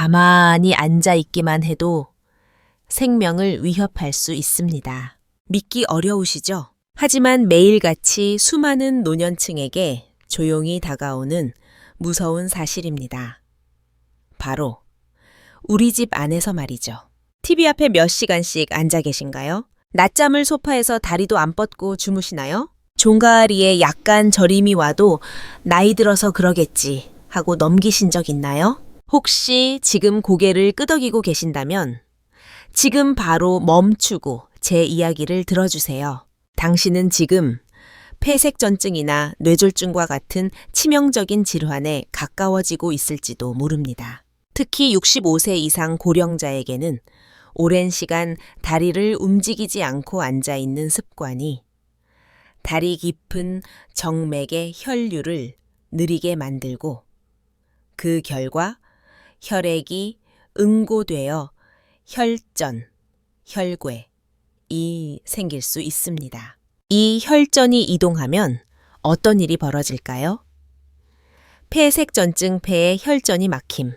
가만히 앉아 있기만 해도 생명을 위협할 수 있습니다. 믿기 어려우시죠? 하지만 매일같이 수많은 노년층에게 조용히 다가오는 무서운 사실입니다. 바로 우리 집 안에서 말이죠. TV 앞에 몇 시간씩 앉아 계신가요? 낮잠을 소파에서 다리도 안 뻗고 주무시나요? 종가리에 약간 저림이 와도 나이 들어서 그러겠지 하고 넘기신 적 있나요? 혹시 지금 고개를 끄덕이고 계신다면 지금 바로 멈추고 제 이야기를 들어주세요. 당신은 지금 폐색전증이나 뇌졸중과 같은 치명적인 질환에 가까워지고 있을지도 모릅니다. 특히 65세 이상 고령자에게는 오랜 시간 다리를 움직이지 않고 앉아 있는 습관이 다리 깊은 정맥의 혈류를 느리게 만들고 그 결과 혈액이 응고되어 혈전, 혈괴이 생길 수 있습니다. 이 혈전이 이동하면 어떤 일이 벌어질까요? 폐색전증 폐의 혈전이 막힘,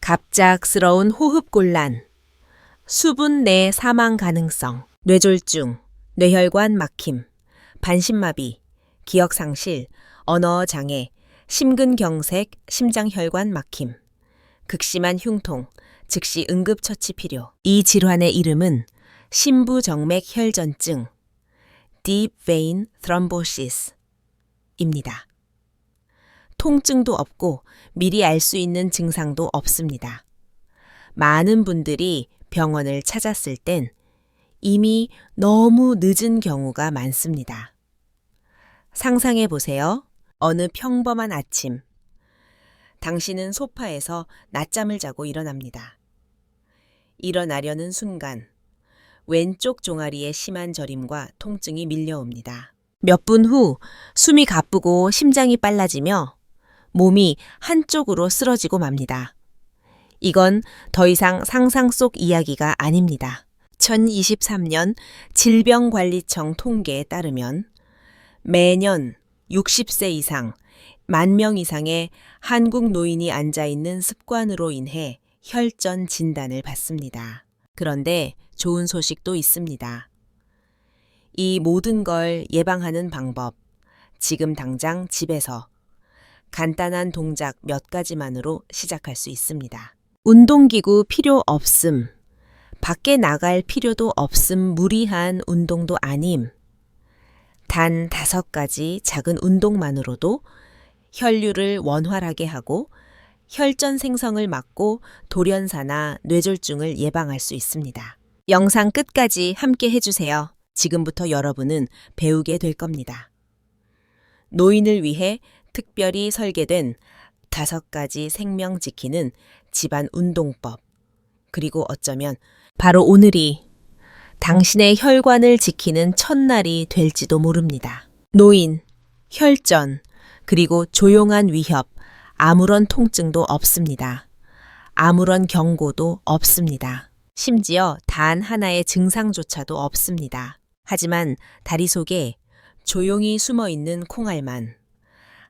갑작스러운 호흡곤란, 수분 내 사망 가능성, 뇌졸중, 뇌혈관 막힘, 반신마비, 기억상실, 언어장애, 심근경색, 심장혈관 막힘, 극심한 흉통, 즉시 응급처치 필요. 이 질환의 이름은 심부정맥 혈전증, deep vein thrombosis 입니다. 통증도 없고 미리 알 수 있는 증상도 없습니다. 많은 분들이 병원을 찾았을 땐 이미 너무 늦은 경우가 많습니다. 상상해 보세요. 어느 평범한 아침. 당신은 소파에서 낮잠을 자고 일어납니다. 일어나려는 순간, 왼쪽 종아리에 심한 저림과 통증이 밀려옵니다. 몇 분 후 숨이 가쁘고 심장이 빨라지며 몸이 한쪽으로 쓰러지고 맙니다. 이건 더 이상 상상 속 이야기가 아닙니다. 2023년 질병관리청 통계에 따르면 매년 60세 이상, 만 명 이상의 한국 노인이 앉아 있는 습관으로 인해 혈전 진단을 받습니다. 그런데 좋은 소식도 있습니다. 이 모든 걸 예방하는 방법, 지금 당장 집에서 간단한 동작 몇 가지만으로 시작할 수 있습니다. 운동기구 필요 없음. 밖에 나갈 필요도 없음 무리한 운동도 아님. 단 다섯 가지 작은 운동만으로도 혈류를 원활하게 하고 혈전 생성을 막고 돌연사나 뇌졸중을 예방할 수 있습니다. 영상 끝까지 함께 해주세요. 지금부터 여러분은 배우게 될 겁니다. 노인을 위해 특별히 설계된 다섯 가지 생명 지키는 집안 운동법. 그리고 어쩌면 바로 오늘이 당신의 혈관을 지키는 첫날이 될지도 모릅니다. 노인, 혈전, 그리고 조용한 위협, 아무런 통증도 없습니다. 아무런 경고도 없습니다. 심지어 단 하나의 증상조차도 없습니다. 하지만 다리 속에 조용히 숨어 있는 콩알만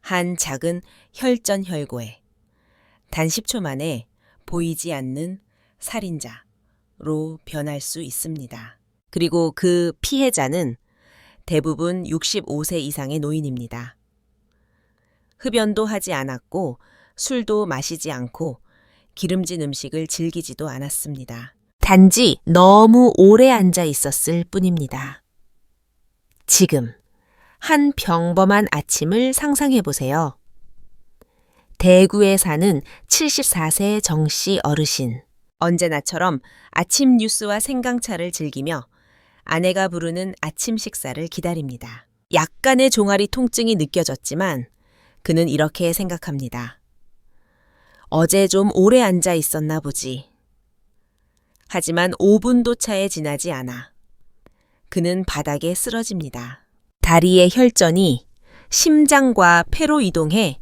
한 작은 혈전 혈고에 단 10초 만에 보이지 않는 살인자로 변할 수 있습니다. 그리고 그 피해자는 대부분 65세 이상의 노인입니다. 흡연도 하지 않았고 술도 마시지 않고 기름진 음식을 즐기지도 않았습니다. 단지 너무 오래 앉아 있었을 뿐입니다. 지금 한 평범한 아침을 상상해 보세요. 대구에 사는 74세 정씨 어르신. 언제나처럼 아침 뉴스와 생강차를 즐기며 아내가 부르는 아침 식사를 기다립니다. 약간의 종아리 통증이 느껴졌지만 그는 이렇게 생각합니다. 어제 좀 오래 앉아 있었나 보지. 하지만 5분도 차에 지나지 않아. 그는 바닥에 쓰러집니다. 다리의 혈전이 심장과 폐로 이동해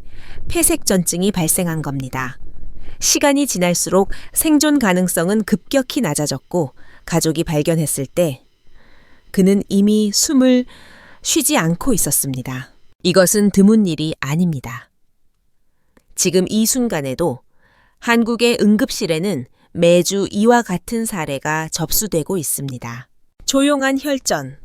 폐색전증이 발생한 겁니다. 시간이 지날수록 생존 가능성은 급격히 낮아졌고 가족이 발견했을 때 그는 이미 숨을 쉬지 않고 있었습니다. 이것은 드문 일이 아닙니다. 지금 이 순간에도 한국의 응급실에는 매주 이와 같은 사례가 접수되고 있습니다. 조용한 혈전.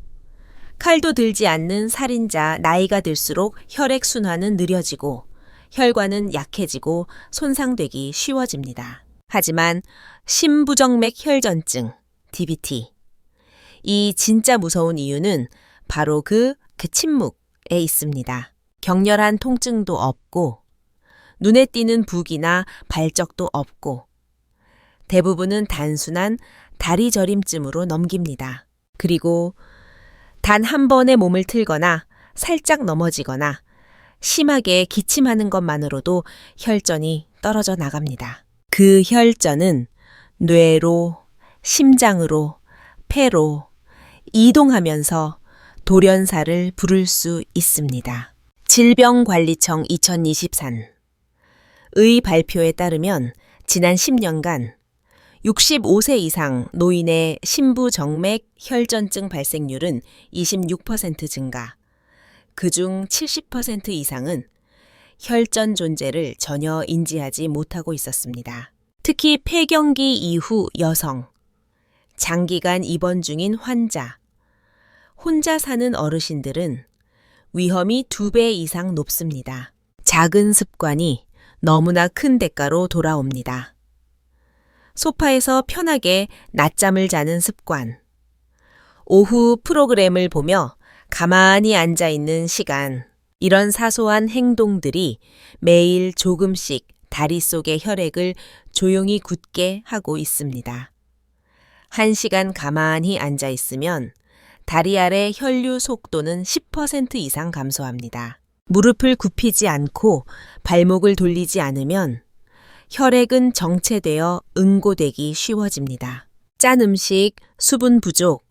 칼도 들지 않는 살인자 나이가 들수록 혈액 순환은 느려지고 혈관은 약해지고 손상되기 쉬워집니다. 하지만 심부정맥 혈전증, DBT. 이 진짜 무서운 이유는 바로 그, 그 침묵 에 있습니다. 격렬한 통증도 없고, 눈에 띄는 부기나 발적도 없고, 대부분은 단순한 다리 저림쯤으로 넘깁니다. 그리고 단 한 번의 몸을 틀거나 살짝 넘어지거나 심하게 기침하는 것만으로도 혈전이 떨어져 나갑니다. 그 혈전은 뇌로, 심장으로, 폐로 이동하면서 돌연사를 부를 수 있습니다. 질병관리청 2023. 의 발표에 따르면 지난 10년간 65세 이상 노인의 심부정맥 혈전증 발생률은 26% 증가, 그중 70% 이상은 혈전 존재를 전혀 인지하지 못하고 있었습니다. 특히 폐경기 이후 여성, 장기간 입원 중인 환자, 혼자 사는 어르신들은 위험이 두 배 이상 높습니다. 작은 습관이 너무나 큰 대가로 돌아옵니다. 소파에서 편하게 낮잠을 자는 습관. 오후 프로그램을 보며 가만히 앉아 있는 시간. 이런 사소한 행동들이 매일 조금씩 다리 속의 혈액을 조용히 굳게 하고 있습니다. 한 시간 가만히 앉아 있으면 다리 아래 혈류 속도는 10% 이상 감소합니다. 무릎을 굽히지 않고 발목을 돌리지 않으면 혈액은 정체되어 응고되기 쉬워집니다. 짠 음식, 수분 부족,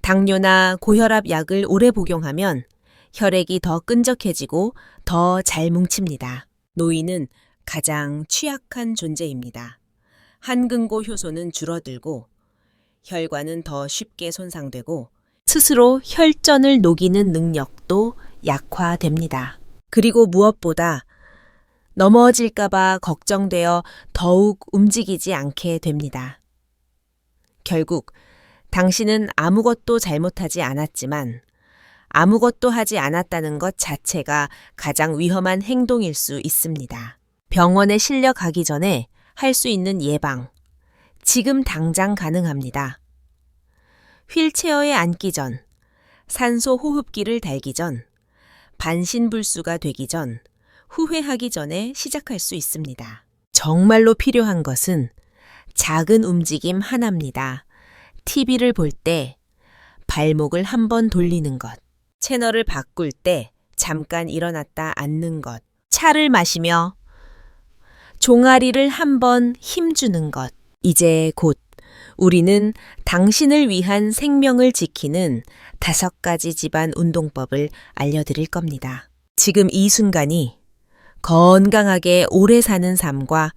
당뇨나 고혈압 약을 오래 복용하면 혈액이 더 끈적해지고 더 잘 뭉칩니다. 노인은 가장 취약한 존재입니다. 한근고 효소는 줄어들고 혈관은 더 쉽게 손상되고 스스로 혈전을 녹이는 능력도 약화됩니다. 그리고 무엇보다 넘어질까봐 걱정되어 더욱 움직이지 않게 됩니다. 결국 당신은 아무것도 잘못하지 않았지만 아무것도 하지 않았다는 것 자체가 가장 위험한 행동일 수 있습니다. 병원에 실려 가기 전에 할 수 있는 예방. 지금 당장 가능합니다. 휠체어에 앉기 전, 산소 호흡기를 달기 전, 반신불수가 되기 전, 후회하기 전에 시작할 수 있습니다. 정말로 필요한 것은 작은 움직임 하나입니다. TV를 볼 때 발목을 한 번 돌리는 것, 채널을 바꿀 때 잠깐 일어났다 앉는 것, 차를 마시며 종아리를 한 번 힘주는 것. 이제 곧 우리는 당신을 위한 생명을 지키는 다섯 가지 집안 운동법을 알려드릴 겁니다. 지금 이 순간이 건강하게 오래 사는 삶과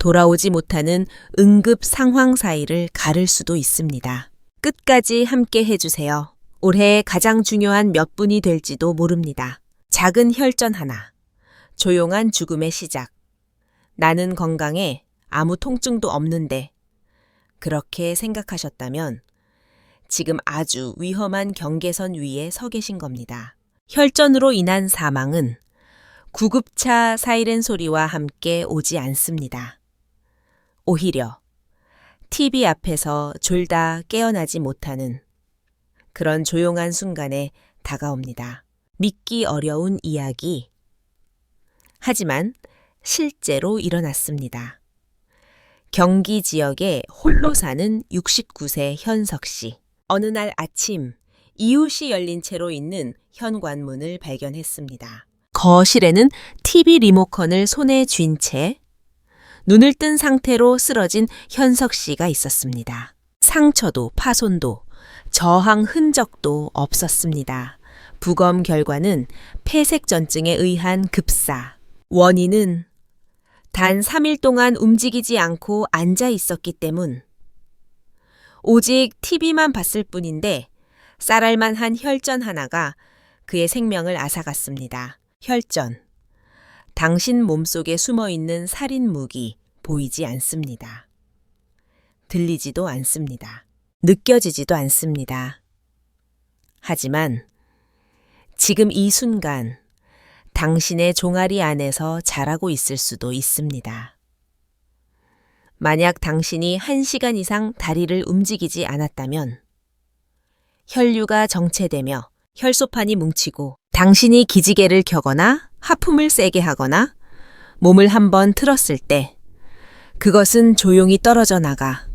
돌아오지 못하는 응급 상황 사이를 가를 수도 있습니다. 끝까지 함께 해주세요. 올해 가장 중요한 몇 분이 될지도 모릅니다. 작은 혈전 하나. 조용한 죽음의 시작. 나는 건강해 아무 통증도 없는데. 그렇게 생각하셨다면 지금 아주 위험한 경계선 위에 서 계신 겁니다. 혈전으로 인한 사망은 구급차 사이렌 소리와 함께 오지 않습니다. 오히려 TV 앞에서 졸다 깨어나지 못하는 그런 조용한 순간에 다가옵니다. 믿기 어려운 이야기. 하지만 실제로 일어났습니다. 경기 지역에 홀로 사는 69세 현석 씨. 어느 날 아침 이웃이 열린 채로 있는 현관문을 발견했습니다. 거실에는 TV 리모컨을 손에 쥔 채 눈을 뜬 상태로 쓰러진 현석 씨가 있었습니다. 상처도 파손도 저항 흔적도 없었습니다. 부검 결과는 폐색전증에 의한 급사. 원인은 단 3일 동안 움직이지 않고 앉아 있었기 때문. 오직 TV만 봤을 뿐인데 쌀알만 한 혈전 하나가 그의 생명을 앗아갔습니다. 혈전. 당신 몸속에 숨어 있는 살인 무기, 보이지 않습니다. 들리지도 않습니다. 느껴지지도 않습니다. 하지만 지금 이 순간 당신의 종아리 안에서 자라고 있을 수도 있습니다. 만약 당신이 한 시간 이상 다리를 움직이지 않았다면 혈류가 정체되며 혈소판이 뭉치고 당신이 기지개를 켜거나 하품을 세게 하거나 몸을 한번 틀었을 때 그것은 조용히 떨어져 나가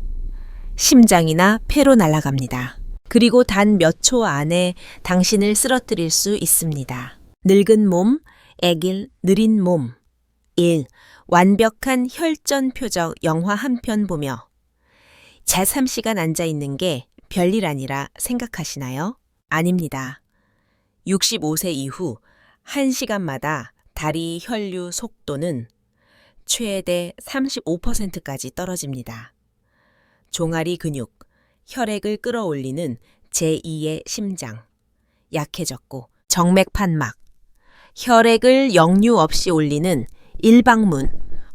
심장이나 폐로 날아갑니다. 그리고 단 몇 초 안에 당신을 쓰러뜨릴 수 있습니다. 늙은 몸, 애길, 느린 몸. 1. 완벽한 혈전 표적 영화 한 편 보며 자 3시간 앉아 있는 게 별일 아니라 생각하시나요? 아닙니다. 65세 이후 1시간마다 다리 혈류 속도는 최대 35%까지 떨어집니다. 종아리 근육, 혈액을 끌어올리는 제2의 심장, 약해졌고 정맥판막, 혈액을 역류 없이 올리는 일방문,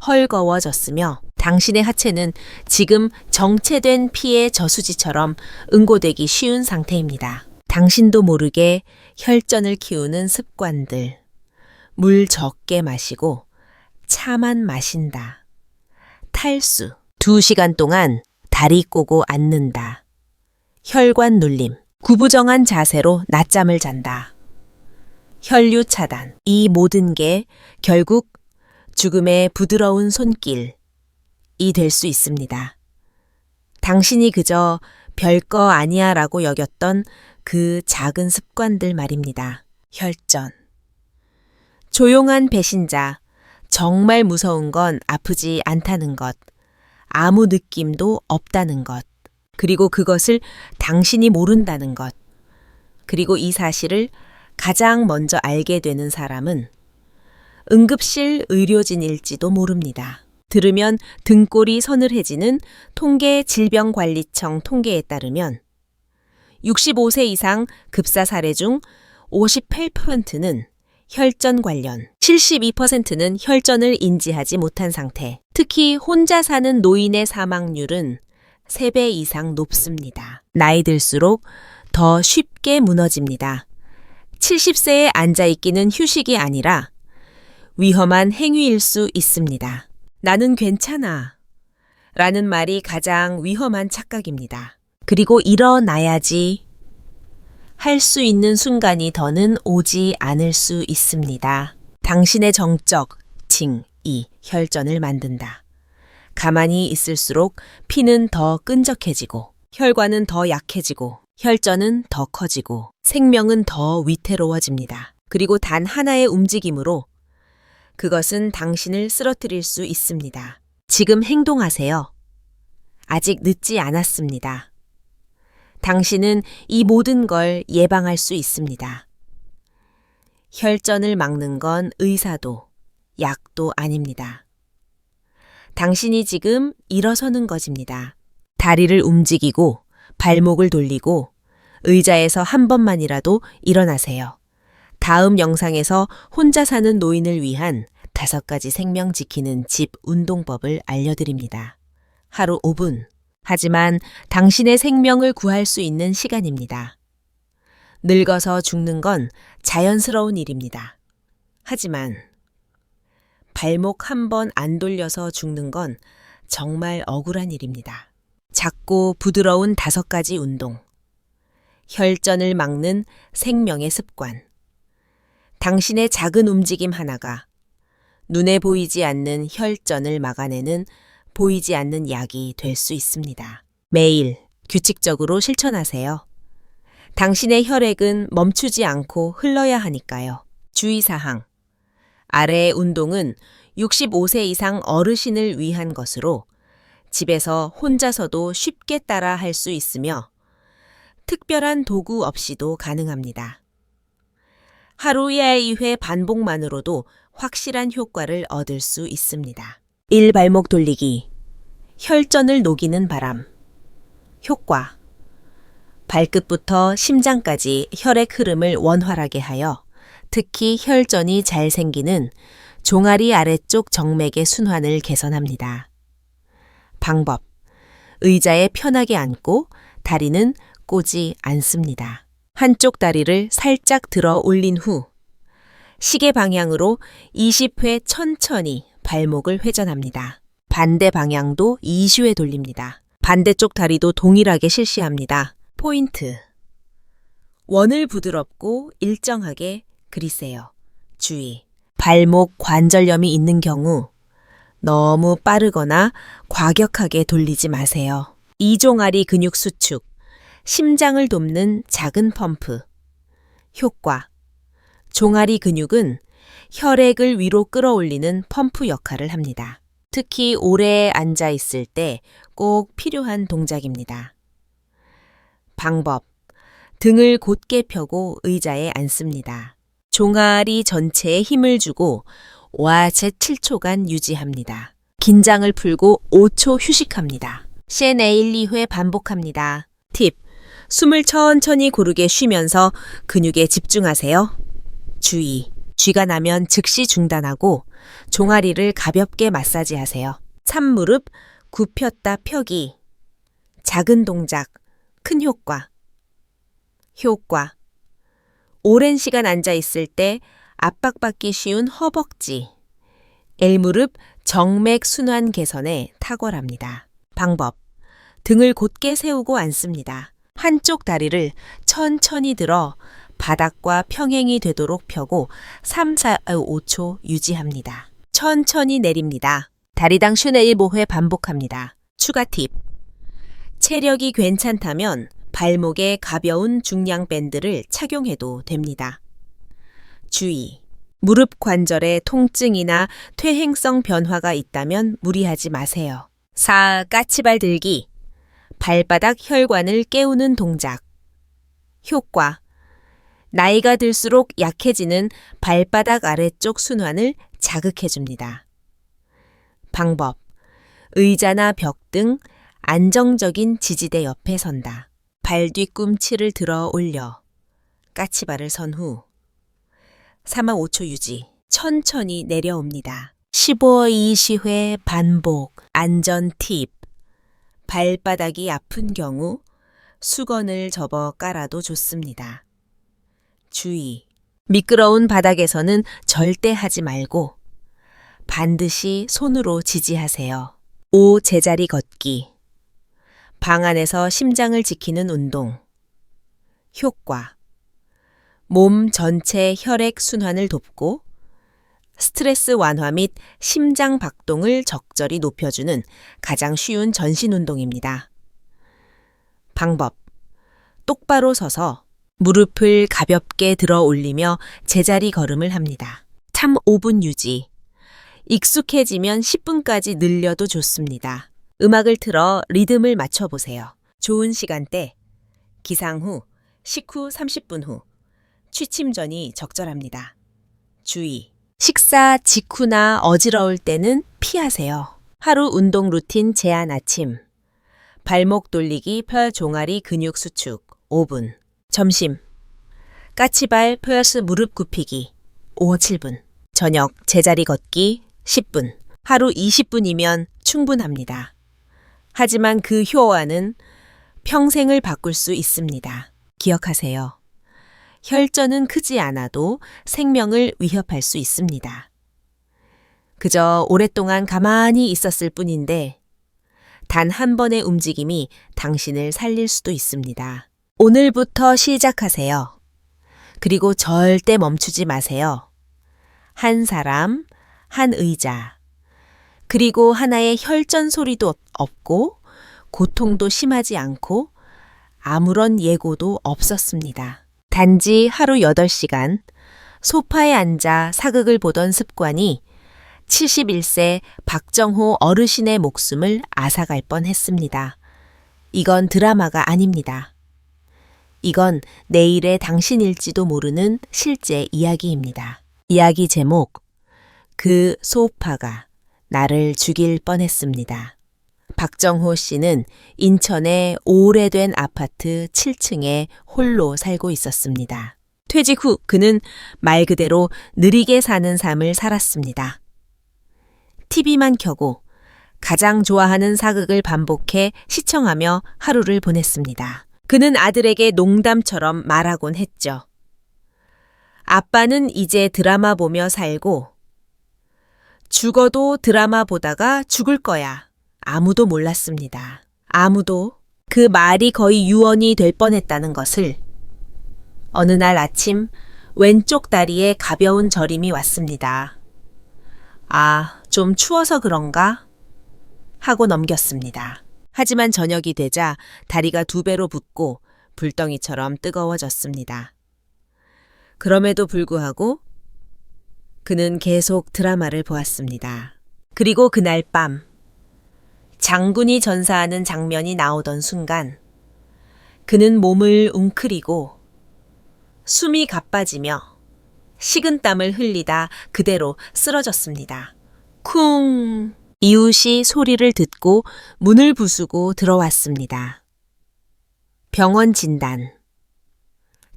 헐거워졌으며 당신의 하체는 지금 정체된 피의 저수지처럼 응고되기 쉬운 상태입니다. 당신도 모르게 혈전을 키우는 습관들. 물 적게 마시고 차만 마신다. 탈수. 두 시간 동안 다리 꼬고 앉는다. 혈관 눌림. 구부정한 자세로 낮잠을 잔다. 혈류 차단. 이 모든 게 결국 죽음의 부드러운 손길이 될 수 있습니다. 당신이 그저 별거 아니야 라고 여겼던 그 작은 습관들 말입니다. 혈전. 조용한 배신자. 정말 무서운 건 아프지 않다는 것. 아무 느낌도 없다는 것. 그리고 그것을 당신이 모른다는 것. 그리고 이 사실을 가장 먼저 알게 되는 사람은 응급실 의료진일지도 모릅니다. 들으면 등골이 서늘해지는 통계 질병관리청 통계에 따르면 65세 이상 급사 사례 중 58%는 혈전 관련, 72%는 혈전을 인지하지 못한 상태. 특히 혼자 사는 노인의 사망률은 3배 이상 높습니다. 나이 들수록 더 쉽게 무너집니다. 70세에 앉아 있기는 휴식이 아니라 위험한 행위일 수 있습니다. 나는 괜찮아. 라는 말이 가장 위험한 착각입니다. 그리고 일어나야지 할 수 있는 순간이 더는 오지 않을 수 있습니다. 당신의 정적, 징 이 혈전을 만든다. 가만히 있을수록 피는 더 끈적해지고, 혈관은 더 약해지고, 혈전은 더 커지고, 생명은 더 위태로워집니다. 그리고 단 하나의 움직임으로 그것은 당신을 쓰러뜨릴 수 있습니다. 지금 행동하세요. 아직 늦지 않았습니다. 당신은 이 모든 걸 예방할 수 있습니다. 혈전을 막는 건 의사도, 약도 아닙니다. 당신이 지금 일어서는 것입니다. 다리를 움직이고, 발목을 돌리고, 의자에서 한 번만이라도 일어나세요. 다음 영상에서 혼자 사는 노인을 위한 다섯 가지 생명 지키는 집 운동법을 알려드립니다. 하루 5분. 하지만 당신의 생명을 구할 수 있는 시간입니다. 늙어서 죽는 건 자연스러운 일입니다. 하지만 발목 한 번 안 돌려서 죽는 건 정말 억울한 일입니다. 작고 부드러운 다섯 가지 운동. 혈전을 막는 생명의 습관. 당신의 작은 움직임 하나가 눈에 보이지 않는 혈전을 막아내는 보이지 않는 약이 될 수 있습니다. 매일 규칙적으로 실천하세요. 당신의 혈액은 멈추지 않고 흘러야 하니까요. 주의사항. 아래의 운동은 65세 이상 어르신을 위한 것으로 집에서 혼자서도 쉽게 따라 할 수 있으며 특별한 도구 없이도 가능합니다. 하루에 2회 반복만으로도 확실한 효과를 얻을 수 있습니다. 1. 발목 돌리기. 혈전을 녹이는 바람. 효과. 발끝부터 심장까지 혈액 흐름을 원활하게 하여 특히 혈전이 잘 생기는 종아리 아래쪽 정맥의 순환을 개선합니다. 방법. 의자에 편하게 앉고 다리는 꼬지 않습니다. 한쪽 다리를 살짝 들어 올린 후 시계 방향으로 20회 천천히 발목을 회전합니다. 반대 방향도 20회 돌립니다. 반대쪽 다리도 동일하게 실시합니다. 포인트. 원을 부드럽고 일정하게 그리세요. 주의. 발목 관절염이 있는 경우 너무 빠르거나 과격하게 돌리지 마세요. 이종아리 근육 수축, 심장을 돕는 작은 펌프. 효과. 종아리 근육은 혈액을 위로 끌어올리는 펌프 역할을 합니다. 특히 오래 앉아 있을 때 꼭 필요한 동작입니다. 방법. 등을 곧게 펴고 의자에 앉습니다. 종아리 전체에 힘을 주고 5화채 7초간 유지합니다. 긴장을 풀고 5초 휴식합니다. 쉔에 1, 2회 반복합니다. 팁. 숨을 천천히 고르게 쉬면서 근육에 집중하세요. 주의. 쥐가 나면 즉시 중단하고 종아리를 가볍게 마사지하세요. 참무릎 굽혔다 펴기. 작은 동작, 큰 효과. 효과. 오랜 시간 앉아 있을 때 압박받기 쉬운 허벅지, L무릎 정맥 순환 개선에 탁월합니다. 방법. 등을 곧게 세우고 앉습니다. 한쪽 다리를 천천히 들어 바닥과 평행이 되도록 펴고 3, 4, 5초 유지합니다. 천천히 내립니다. 다리당 51보회 반복합니다. 추가 팁. 체력이 괜찮다면 발목에 가벼운 중량 밴드를 착용해도 됩니다. 주의. 무릎 관절에 통증이나 퇴행성 변화가 있다면 무리하지 마세요. 4. 까치발 들기. 발바닥 혈관을 깨우는 동작. 효과. 나이가 들수록 약해지는 발바닥 아래쪽 순환을 자극해줍니다. 방법. 의자나 벽 등 안정적인 지지대 옆에 선다. 발 뒤꿈치를 들어 올려 까치발을 선 후 3화 5초 유지 천천히 내려옵니다. 15, 20회 반복 안전 팁 발바닥이 아픈 경우 수건을 접어 깔아도 좋습니다. 주의 미끄러운 바닥에서는 절대 하지 말고 반드시 손으로 지지하세요. 5. 제자리 걷기 방 안에서 심장을 지키는 운동. 효과. 몸 전체 혈액 순환을 돕고 스트레스 완화 및 심장 박동을 적절히 높여주는 가장 쉬운 전신 운동입니다. 방법. 똑바로 서서 무릎을 가볍게 들어 올리며 제자리 걸음을 합니다. 참 5분 유지. 익숙해지면 10분까지 늘려도 좋습니다. 음악을 틀어 리듬을 맞춰보세요. 좋은 시간대, 기상 후, 식후 30분 후, 취침 전이 적절합니다. 주의. 식사 직후나 어지러울 때는 피하세요. 하루 운동 루틴 제한 아침. 발목 돌리기 펼 종아리 근육 수축 5분. 점심. 까치발 플러스 무릎 굽히기 5, 7분. 저녁 제자리 걷기 10분. 하루 20분이면 충분합니다. 하지만 그 효과는 평생을 바꿀 수 있습니다. 기억하세요. 혈전은 크지 않아도 생명을 위협할 수 있습니다. 그저 오랫동안 가만히 있었을 뿐인데 단 한 번의 움직임이 당신을 살릴 수도 있습니다. 오늘부터 시작하세요. 그리고 절대 멈추지 마세요. 한 사람, 한 의자, 그리고 하나의 혈전 소리도 없고 고통도 심하지 않고 아무런 예고도 없었습니다. 단지 하루 8시간 소파에 앉아 사극을 보던 습관이 71세 박정호 어르신의 목숨을 앗아갈 뻔 했습니다. 이건 드라마가 아닙니다. 이건 내일의 당신일지도 모르는 실제 이야기입니다. 이야기 제목, 그 소파가 나를 죽일 뻔했습니다. 박정호 씨는 인천의 오래된 아파트 7층에 홀로 살고 있었습니다. 퇴직 후 그는 말 그대로 느리게 사는 삶을 살았습니다. TV만 켜고 가장 좋아하는 사극을 반복해 시청하며 하루를 보냈습니다. 그는 아들에게 농담처럼 말하곤 했죠. 아빠는 이제 드라마 보며 살고, 죽어도 드라마 보다가 죽을 거야. 아무도 몰랐습니다. 아무도 그 말이 거의 유언이 될 뻔했다는 것을. 어느 날 아침 왼쪽 다리에 가벼운 저림이 왔습니다. 아, 좀 추워서 그런가? 하고 넘겼습니다. 하지만 저녁이 되자 다리가 두 배로 붓고 불덩이처럼 뜨거워졌습니다. 그럼에도 불구하고 그는 계속 드라마를 보았습니다. 그리고 그날 밤 장군이 전사하는 장면이 나오던 순간 그는 몸을 웅크리고 숨이 가빠지며 식은 땀을 흘리다 그대로 쓰러졌습니다. 쿵! 이웃이 소리를 듣고 문을 부수고 들어왔습니다. 병원 진단.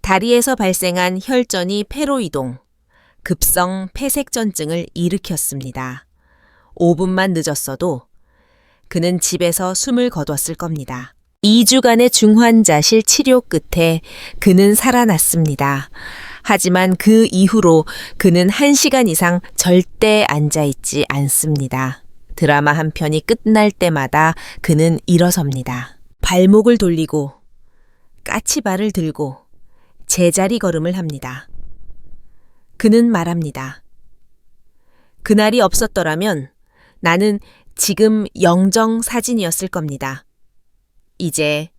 다리에서 발생한 혈전이 폐로 이동, 급성 폐색전증을 일으켰습니다. 5분만 늦었어도 그는 집에서 숨을 거뒀을 겁니다. 2주간의 중환자실 치료 끝에 그는 살아났습니다. 하지만 그 이후로 그는 1시간 이상 절대 앉아있지 않습니다. 드라마 한 편이 끝날 때마다 그는 일어섭니다. 발목을 돌리고 까치발을 들고 제자리 걸음을 합니다. 그는 말합니다. 그날이 없었더라면 나는 지금 영정 사진이었을 겁니다. 이제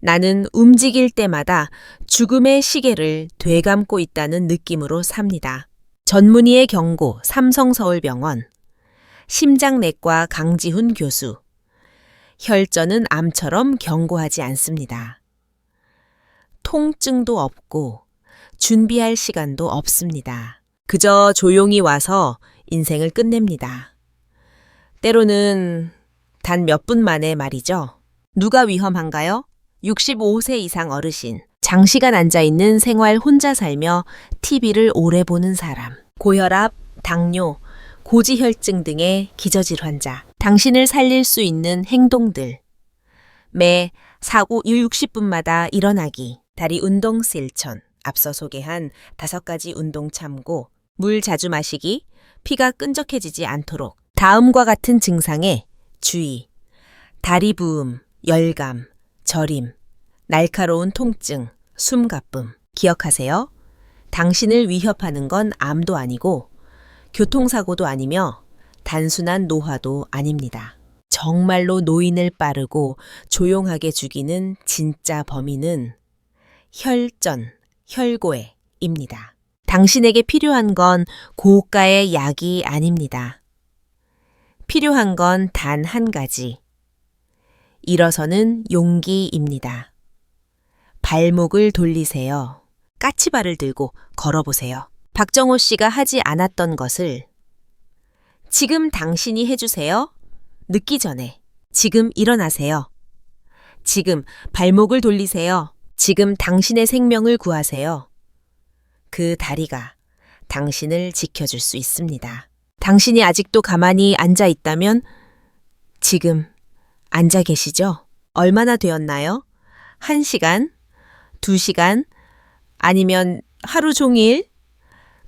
나는 움직일 때마다 죽음의 시계를 되감고 있다는 느낌으로 삽니다. 전문의의 경고 삼성서울병원 심장내과 강지훈 교수 혈전은 암처럼 경고하지 않습니다. 통증도 없고 준비할 시간도 없습니다. 그저 조용히 와서 인생을 끝냅니다. 때로는 단 몇 분 만에 말이죠. 누가 위험한가요? 65세 이상 어르신, 장시간 앉아 있는 생활 혼자 살며 TV를 오래 보는 사람, 고혈압, 당뇨, 고지혈증 등의 기저질 환자, 당신을 살릴 수 있는 행동들. 매 사고 60분마다 일어나기, 다리 운동 실천, 앞서 소개한 다섯 가지 운동 참고, 물 자주 마시기, 피가 끈적해지지 않도록, 다음과 같은 증상에 주의, 다리 부음, 열감, 저림, 날카로운 통증, 숨가쁨. 기억하세요. 당신을 위협하는 건 암도 아니고 교통사고도 아니며 단순한 노화도 아닙니다. 정말로 노인을 빠르고 조용하게 죽이는 진짜 범인은 혈전, 혈고해입니다. 당신에게 필요한 건 고가의 약이 아닙니다. 필요한 건 단 한 가지. 일어서는 용기입니다. 발목을 돌리세요. 까치발을 들고 걸어보세요. 박정호 씨가 하지 않았던 것을 지금 당신이 해주세요. 늦기 전에. 지금 일어나세요. 지금 발목을 돌리세요. 지금 당신의 생명을 구하세요. 그 다리가 당신을 지켜줄 수 있습니다. 당신이 아직도 가만히 앉아 있다면 지금 앉아 계시죠? 얼마나 되었나요? 한 시간? 두 시간? 아니면 하루 종일?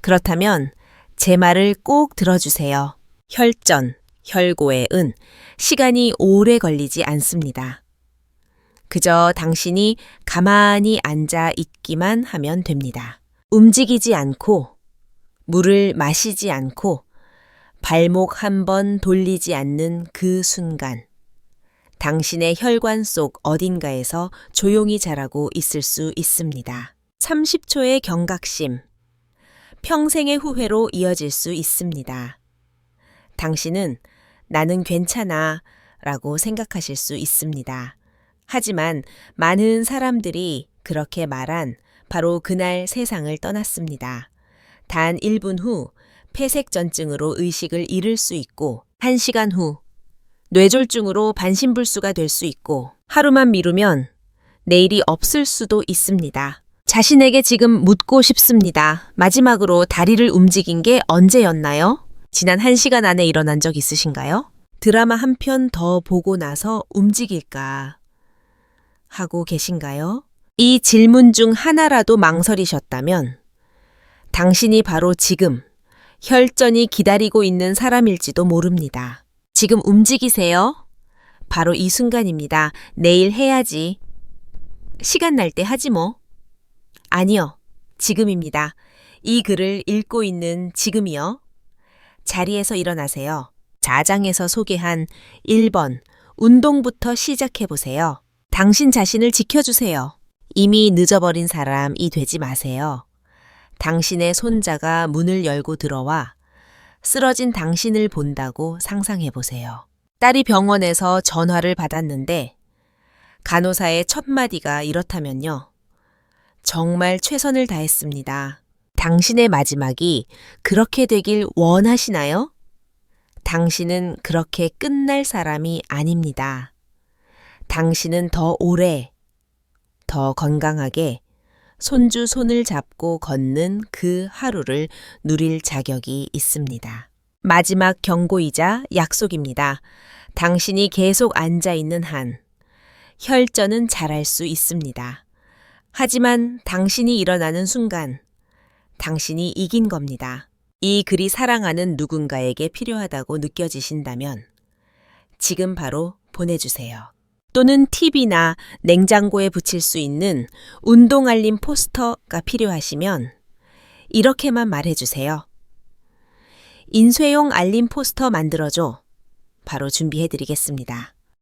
그렇다면 제 말을 꼭 들어주세요. 혈전, 혈고의 은 시간이 오래 걸리지 않습니다. 그저 당신이 가만히 앉아 있기만 하면 됩니다. 움직이지 않고, 물을 마시지 않고, 발목 한 번 돌리지 않는 그 순간, 당신의 혈관 속 어딘가에서 조용히 자라고 있을 수 있습니다. 30초의 경각심. 평생의 후회로 이어질 수 있습니다. 당신은 나는 괜찮아 라고 생각하실 수 있습니다. 하지만 많은 사람들이 그렇게 말한 바로 그날 세상을 떠났습니다. 단 1분 후 폐색전증으로 의식을 잃을 수 있고 1시간 후 뇌졸중으로 반신불수가 될 수 있고 하루만 미루면 내일이 없을 수도 있습니다. 자신에게 지금 묻고 싶습니다. 마지막으로 다리를 움직인 게 언제였나요? 지난 1시간 안에 일어난 적 있으신가요? 드라마 한 편 더 보고 나서 움직일까 하고 계신가요? 이 질문 중 하나라도 망설이셨다면 당신이 바로 지금 혈전이 기다리고 있는 사람일지도 모릅니다. 지금 움직이세요. 바로 이 순간입니다. 내일 해야지. 시간 날 때 하지 뭐. 아니요. 지금입니다. 이 글을 읽고 있는 지금이요. 자리에서 일어나세요. 자장에서 소개한 1번 운동부터 시작해 보세요. 당신 자신을 지켜주세요. 이미 늦어버린 사람이 되지 마세요. 당신의 손자가 문을 열고 들어와 쓰러진 당신을 본다고 상상해 보세요. 딸이 병원에서 전화를 받았는데 간호사의 첫 마디가 이렇다면요. 정말 최선을 다했습니다. 당신의 마지막이 그렇게 되길 원하시나요? 당신은 그렇게 끝날 사람이 아닙니다. 당신은 더 오래, 더 건강하게 손주 손을 잡고 걷는 그 하루를 누릴 자격이 있습니다. 마지막 경고이자 약속입니다. 당신이 계속 앉아 있는 한 혈전은 잘할 수 있습니다. 하지만 당신이 일어나는 순간 당신이 이긴 겁니다. 이 글이 사랑하는 누군가에게 필요하다고 느껴지신다면 지금 바로 보내주세요. 또는 TV나 냉장고에 붙일 수 있는 운동 알림 포스터가 필요하시면 이렇게만 말해주세요. 인쇄용 알림 포스터 만들어줘. 바로 준비해드리겠습니다.